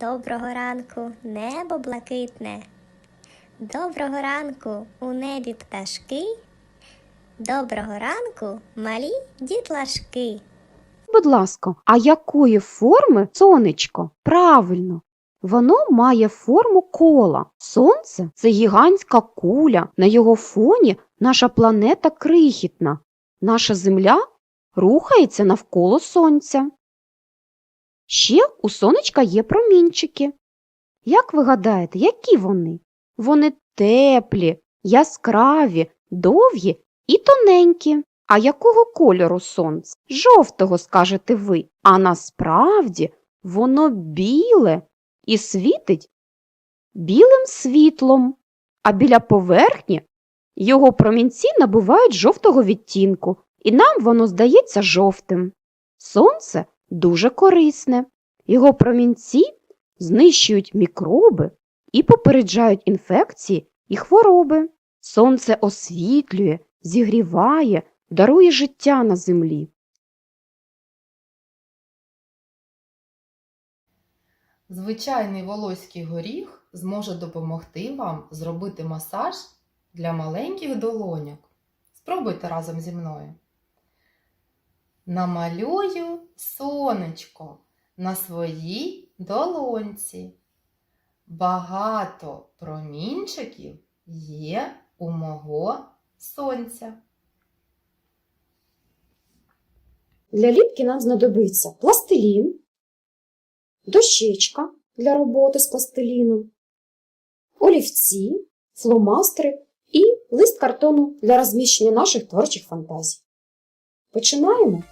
Доброго ранку, небо блакитне. Доброго ранку у небі пташки. Доброго ранку, малі дітлашки. Будь ласка, а якої форми сонечко? Правильно. Воно має форму кола. Сонце це гігантська куля. На його фоні наша планета крихітна. Наша Земля рухається навколо сонця. Ще у сонечка є промінчики. Як ви гадаєте, які вони? Вони теплі, яскраві, довгі і тоненькі. А якого кольору сонце? Жовтого, скажете ви. А насправді воно біле і світить білим світлом, а біля поверхні його промінці набувають жовтого відтінку, і нам воно здається жовтим. Сонце дуже корисне. Його промінці знищують мікроби і попереджають інфекції і хвороби. Сонце освітлює, зігріває, дарує життя на землі. Звичайний волоський горіх зможе допомогти вам зробити масаж для маленьких долоньок. Спробуйте разом зі мною. Намалюю сонечко на своїй долоньці. Багато промінчиків є у мого сонця. Для ліпки нам знадобиться пластилін, дощечка для роботи з пластиліном, олівці, фломастери і лист картону для розміщення наших творчих фантазій. Починаємо.